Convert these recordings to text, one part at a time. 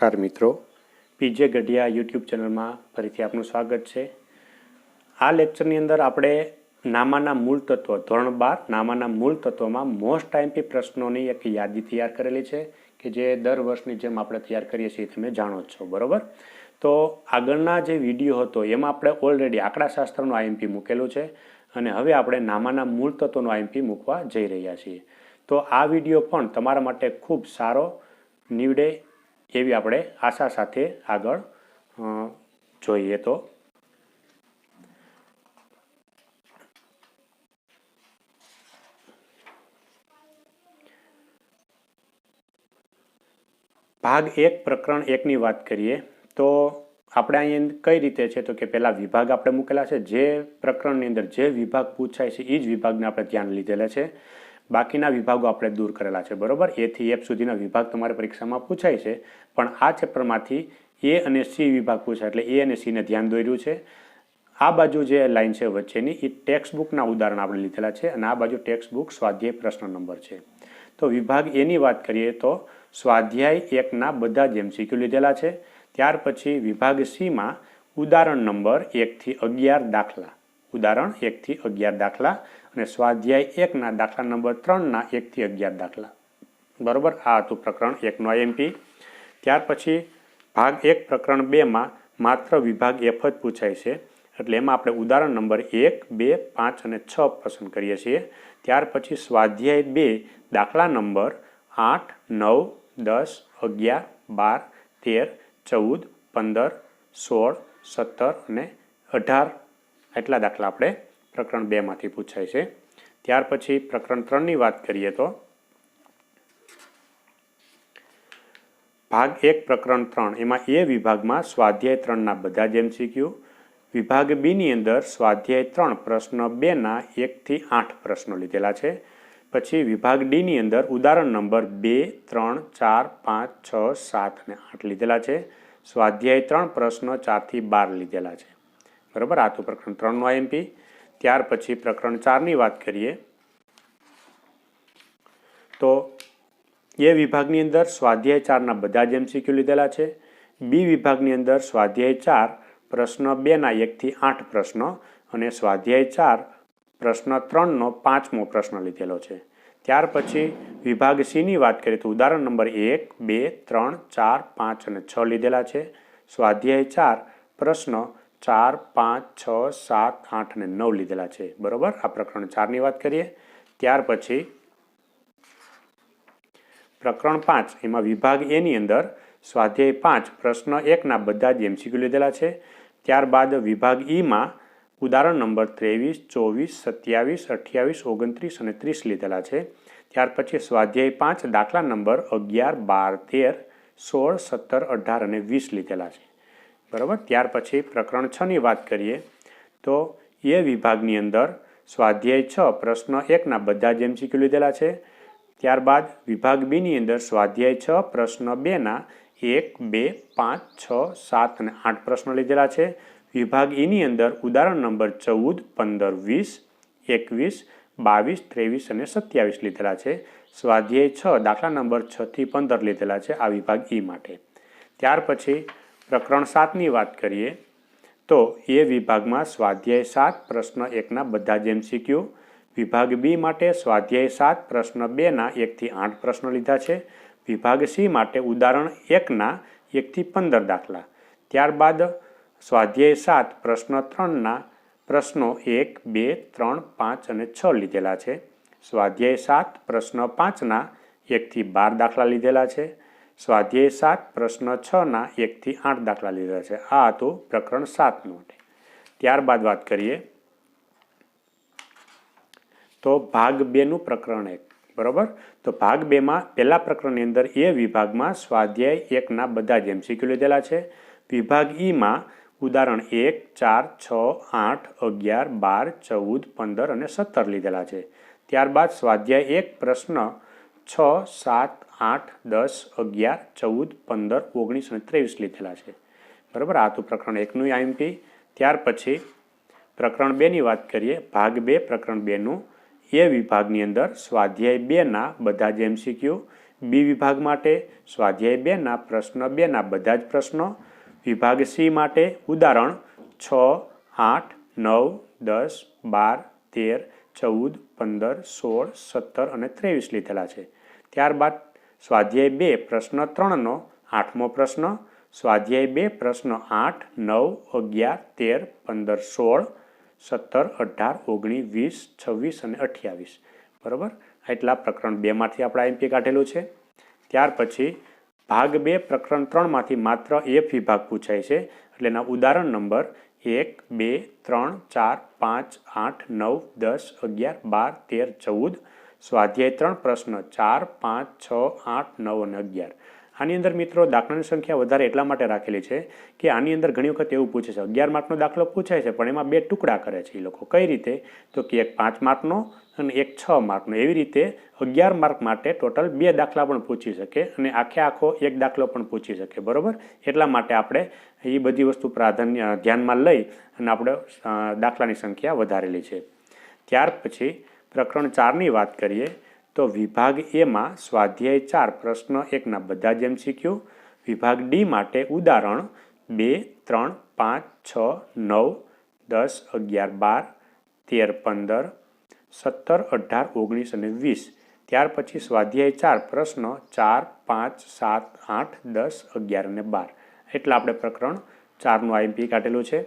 નમસ્કાર મિત્રો. PJ Gadhiya YouTube ચેનલમાં ફરીથી આપનું સ્વાગત છે. આ લેક્ચરની અંદર આપણે નામાના મૂળ તત્વો, ધોરણ બાર, નામાના મૂળ તત્વોમાં મોસ્ટ આઈમ્પી પ્રશ્નોની એક યાદી તૈયાર કરેલી છે કે જે દર વર્ષની જેમ આપણે તૈયાર કરીએ છીએ તમે જાણો છો, બરાબર? તો આગળના જે વીડિયો હતો એમાં આપણે ઓલરેડી આંકડાશાસ્ત્રનું આઈએમપી મૂકેલું છે અને હવે આપણે નામાના મૂળ તત્વોનું આઈએમપી મૂકવા જઈ રહ્યા છીએ. તો આ વીડિયો પણ તમારા માટે ખૂબ સારો નીવડે એવી આપણે આશા સાથે આગળ જોઈએ તો. ભાગ એક, પ્રકરણ એકની વાત કરીએ, તો આપણે અહીંયા કઈ રીતે છે? તો કે પહેલા વિભાગ આપણે મૂકેલા છે. જે પ્રકરણની અંદર જે વિભાગ પૂછાય છે એ જ વિભાગને આપણે ધ્યાન લીધેલા છે. બાકીના વિભાગો આપણે દૂર કરેલા છે, બરાબર? એથી એફ સુધીના વિભાગ તમારી પરીક્ષામાં પૂછાય છે, પણ આ ચેપ્ટરમાંથી એ અને સી વિભાગ પૂછાય, એટલે એ અને સીને ધ્યાન દોર્યું છે. આ બાજુ જે લાઇન છે વચ્ચેની એ ટેક્સ્ટ બુકના ઉદાહરણ આપણે લીધેલા છે, અને આ બાજુ ટેક્સ્ટ બુક સ્વાધ્યાય પ્રશ્ન નંબર છે. તો વિભાગ એની વાત કરીએ તો સ્વાધ્યાય એકના બધા જ એમસીક્યુ લીધેલા છે. ત્યાર પછી વિભાગ સીમાં ઉદાહરણ નંબર એકથી અગિયાર દાખલા. ઉદાહરણ એકથી અગિયાર દાખલા. અને સ્વાધ્યાય એકના દાખલા નંબર ત્રણના એકથી અગિયાર દાખલા. બરાબર? આ હતું પ્રકરણ એકનો આઈએમપી. ત્યાર પછી ભાગ એક, પ્રકરણ બેમાં માત્ર વિભાગ એફ જ પૂછાય છે. એટલે એમાં આપણે ઉદાહરણ નંબર એક, બે, પાંચ અને છ પસંદ કરીએ છીએ. ત્યાર પછી સ્વાધ્યાય બે, દાખલા નંબર આઠ, નવ, દસ, અગિયાર, બાર, તેર, ચૌદ, પંદર, સોળ, સત્તર અને અઢાર. એટલા દાખલા આપણે પ્રકરણ બેમાંથી પૂછાય છે. ત્યાર પછી પ્રકરણ ત્રણની વાત કરીએ તો. ભાગ એક, પ્રકરણ ત્રણ. એમાં એ વિભાગમાં સ્વાધ્યાય ત્રણના બધા જ એમસીક્યુ. વિભાગ બીની અંદર સ્વાધ્યાય ત્રણ, પ્રશ્ન બેના એકથી આઠ પ્રશ્નો લીધેલા છે. પછી વિભાગ ડીની અંદર ઉદાહરણ નંબર બે, ત્રણ, ચાર, પાંચ, છ, સાત અને આઠ લીધેલા છે. સ્વાધ્યાય ત્રણ, પ્રશ્નો ચારથી બાર લીધેલા છે. બરાબર? આ તો પ્રકરણ ત્રણનો આઈએમપી ત્યાર પછી પ્રકરણ ચારની વાત કરીએ. તો એ વિભાગની અંદર સ્વાધ્યાય ચારના બધા જ એમસીક્યુ લીધેલા છે. બી વિભાગની અંદર સ્વાધ્યાય ચાર, પ્રશ્ન બેના એકથી આઠ પ્રશ્નો અને સ્વાધ્યાય ચાર, પ્રશ્ન ત્રણનો પાંચમો પ્રશ્ન લીધેલો છે. ત્યાર પછી વિભાગ સીની વાત કરીએ તો ઉદાહરણ નંબર એક, બે, ત્રણ, ચાર, પાંચ અને છ લીધેલા છે. સ્વાધ્યાય ચાર, પ્રશ્નો ચાર, પાંચ, છ, સાત, આઠ અને નવ લીધેલા છે. બરોબર? આ પ્રકરણ ચારની વાત કરીએ. ત્યાર પછી પ્રકરણ પાંચ. એમાં વિભાગ એની અંદર સ્વાધ્યાય પાંચ, પ્રશ્ન એકના બધા જ એમસીક્યુ લીધેલા છે. ત્યારબાદ વિભાગ ઈમાં ઉદાહરણ નંબર ત્રેવીસ, ચોવીસ, સત્યાવીસ, અઠ્યાવીસ, ઓગણત્રીસ અને ત્રીસ લીધેલા છે. ત્યાર પછી સ્વાધ્યાય પાંચ, દાખલા નંબર અગિયાર, બાર, તેર, સોળ, સત્તર, અઢાર અને વીસ લીધેલા છે. બરાબર? ત્યાર પછી પ્રકરણ છની વાત કરીએ, તો એ વિભાગની અંદર સ્વાધ્યાય છ, પ્રશ્ન એકના બધા જ એમસીક્યુ લીધેલા છે. ત્યારબાદ વિભાગ બીની અંદર સ્વાધ્યાય છ, પ્રશ્ન બેના એક, બે, પાંચ, છ, સાત અને આઠ પ્રશ્નો લીધેલા છે. વિભાગ ઈની અંદર ઉદાહરણ નંબર ચૌદ, પંદર, વીસ, એકવીસ, બાવીસ, ત્રેવીસ અને સત્યાવીસ લીધેલા છે. સ્વાધ્યાય છ દાખલા નંબર છથી પંદર લીધેલા છે આ વિભાગ ઈ માટે. ત્યાર પછી પ્રકરણ સાતની વાત કરીએ, તો એ વિભાગમાં સ્વાધ્યાય સાત, પ્રશ્ન એકના બધા જ એમસીક્યુ વિભાગ બી માટે સ્વાધ્યાય સાત, પ્રશ્ન બેના એકથી આઠ પ્રશ્ન લીધા છે, વિભાગ સી માટે ઉદાહરણ એકના એકથી પંદર દાખલા. ત્યારબાદ સ્વાધ્યાય સાત, પ્રશ્ન ત્રણના પ્રશ્નો એક, બે, ત્રણ, પાંચ અને છ લીધેલા છે. સ્વાધ્યાય સાત, પ્રશ્ન પાંચના એકથી બાર દાખલા લીધેલા છે. સ્વાધ્યાય સાત, પ્રશ્ન છના એકથી આઠ દાખલા લીધા છે. આ હતું પ્રકરણ સાતનું ત્યારબાદ વાત કરીએ. તો ભાગ બેનું પ્રકરણ એક, બરોબર? તો ભાગ બેમાં પહેલા પ્રકરણની અંદર એ વિભાગમાં સ્વાધ્યાય એકના બધા જ એમસીક્યુ લીધેલા છે. વિભાગ ઈમાં ઉદાહરણ એક, ચાર, છ, આઠ, અગિયાર, બાર, ચૌદ, પંદર અને સત્તર લીધેલા છે. ત્યારબાદ સ્વાધ્યાય એક, પ્રશ્ન છ, સાત, આઠ, દસ, અગિયાર, ચૌદ, પંદર, ઓગણીસ અને ત્રેવીસ લીધેલા છે. બરાબર? આ તો પ્રકરણ એકનું આઈએમપી. ત્યાર પછી પ્રકરણ બેની વાત કરીએ. ભાગ બે, પ્રકરણ બેનું એ વિભાગની અંદર સ્વાધ્યાય બેના બધા જ એમસીક્યુ. બી વિભાગ માટે સ્વાધ્યાય બેના પ્રશ્ન બેના બધા જ પ્રશ્નો. વિભાગ સી માટે ઉદાહરણ છ, આઠ, નવ, દસ, બાર, તેર, ચૌદ, પંદર, સોળ, સત્તર અને ત્રેવીસ લીધેલા છે. ત્યારબાદ સ્વાધ્યાય બે, પ્રશ્ન ત્રણનો, આઠમો પ્રશ્ન, સ્વાધ્યાય બે, પ્રશ્ન આઠ, નવ, અગિયાર, તેર, પંદર, સોળ, સત્તર, અઢાર, ઓગણીસ, વીસ, છવ્વીસ અને અઠ્યાવીસ. બરાબર? એટલા પ્રકરણ બેમાંથી આપણે આઈએમપી કાઢેલું છે. ત્યાર પછી ભાગ બે, પ્રકરણ ત્રણમાંથી માત્ર એક વિભાગ પૂછાય છે. એટલે એના ઉદાહરણ નંબર એક, બે, ત્રણ, ચાર, પાંચ, આઠ, નવ, દસ, અગિયાર, બાર, તેર, ચૌદ સ્વાધ્યાય ત્રણ, પ્રશ્ન ચાર, પાંચ, છ, આઠ, નવ અને અગિયાર. આની અંદર મિત્રો દાખલાની સંખ્યા વધારે એટલા માટે રાખેલી છે કે આની અંદર ઘણી વખત એવું પૂછે છે, અગિયાર માર્કનો દાખલો પૂછાય છે, પણ એમાં બે ટુકડા કરે છે એ લોકો. કઈ રીતે? તો કે એક પાંચ માર્કનો અને એક છ માર્કનો. એવી રીતે અગિયાર માર્ક માટે ટોટલ બે દાખલા પણ પૂછી શકે અને આખે આખો એક દાખલો પણ પૂછી શકે. બરાબર? એટલા માટે આપણે એ બધી વસ્તુ પ્રાધાન્ય ધ્યાનમાં લઈ અને આપણે દાખલાની સંખ્યા વધારેલી છે. ત્યાર પછી પ્રકરણ ચારની વાત કરીએ, તો વિભાગ એમાં સ્વાધ્યાય ચાર પ્રશ્ન એકના બધા જ એમસીક્યુ વિભાગ ડી માટે ઉદાહરણ બે, ત્રણ, પાંચ, છ, નવ, દસ, અગિયાર, બાર, તેર, પંદર, સત્તર, અઢાર, ઓગણીસ અને વીસ. ત્યાર પછી સ્વાધ્યાય ચાર પ્રશ્ન ચાર, પાંચ, સાત, આઠ, દસ, અગિયાર અને બાર. એટલે આપણે પ્રકરણ ચારનું આઈએમપી કાઢેલું છે.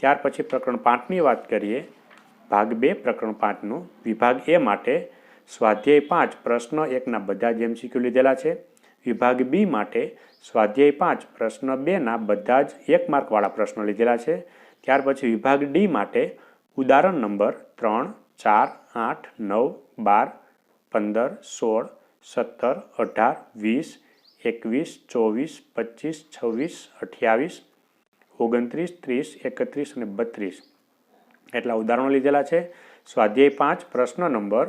ત્યાર પછી પ્રકરણ પાંચની વાત કરીએ ભાગ બે પ્રકરણ પાંચનું વિભાગ એ માટે સ્વાધ્યાય પાંચ પ્રશ્ન એકના બધા જ એમસીક્યુ લીધેલા છે. વિભાગ બી માટે સ્વાધ્યાય પાંચ પ્રશ્ન બેના બધા જ એક માર્કવાળા પ્રશ્નો લીધેલા છે. ત્યાર પછી વિભાગ ડી માટે ઉદાહરણ નંબર ત્રણ, ચાર, આઠ, નવ, બાર, પંદર, સોળ, સત્તર, અઢાર, વીસ, એકવીસ, ચોવીસ, પચીસ, છવ્વીસ, અઠ્યાવીસ, ઓગણત્રીસ, ત્રીસ, એકત્રીસ અને બત્રીસ. એટલા ઉદાહરણો લીધેલા છે. સ્વાધ્યાય પાંચ, પ્રશ્ન નંબર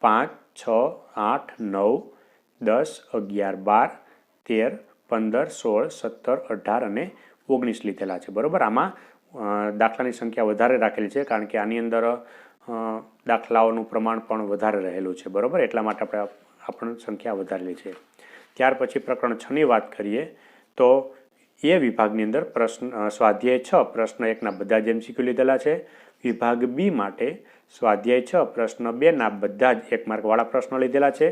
પાંચ, છ, આઠ, નવ, દસ, અગિયાર, બાર, તેર, પંદર, સોળ, સત્તર, અઢાર અને ઓગણીસ લીધેલા છે. બરાબર? આમાં દાખલાની સંખ્યા વધારે રાખેલી છે કારણ કે આની અંદર દાખલાઓનું પ્રમાણ પણ વધારે રહેલું છે. બરાબર? એટલા માટે આપણે આપણને સંખ્યા વધારેલી છે. ત્યાર પછી પ્રકરણ છની વાત કરીએ, તો એ વિભાગની અંદર પ્રશ્ન સ્વાધ્યાય છ, પ્રશ્ન એકના બધા જ એમસીક્યુ લીધેલા છે. વિભાગ બી માટે સ્વાધ્યાય છ, પ્રશ્ન બેના બધા જ એક માર્કવાળા પ્રશ્નો લીધેલા છે.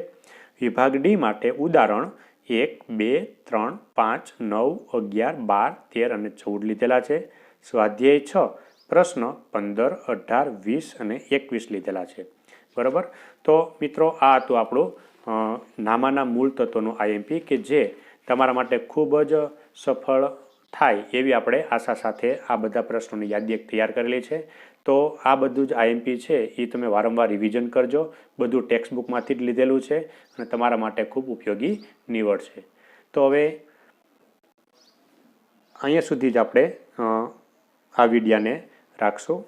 વિભાગ ડી માટે ઉદાહરણ એક, બે, ત્રણ, પાંચ, નવ, અગિયાર, બાર, તેર અને ચૌદ લીધેલા છે. સ્વાધ્યાય છ, પ્રશ્ન પંદર, અઢાર, વીસ અને એકવીસ લીધેલા છે. બરાબર? તો મિત્રો, આ હતું આપણું નામાના મૂળ તત્વનું આઈએમપી કે જે તમારા માટે ખૂબ જ સફળ થાય એવી આપણે આશા સાથે આ બધા પ્રશ્નોની યાદી એક તૈયાર કરેલી છે. તો આ બધું જ આઈએમપી છે, એ તમે વારંવાર રિવિઝન કરજો. બધું ટેક્સ્ટ બુકમાંથી જ લીધેલું છે અને તમારા માટે ખૂબ ઉપયોગી નીવડશે તો હવે અહીંયા સુધી જ આપણે આ વિડિયાને રાખશું.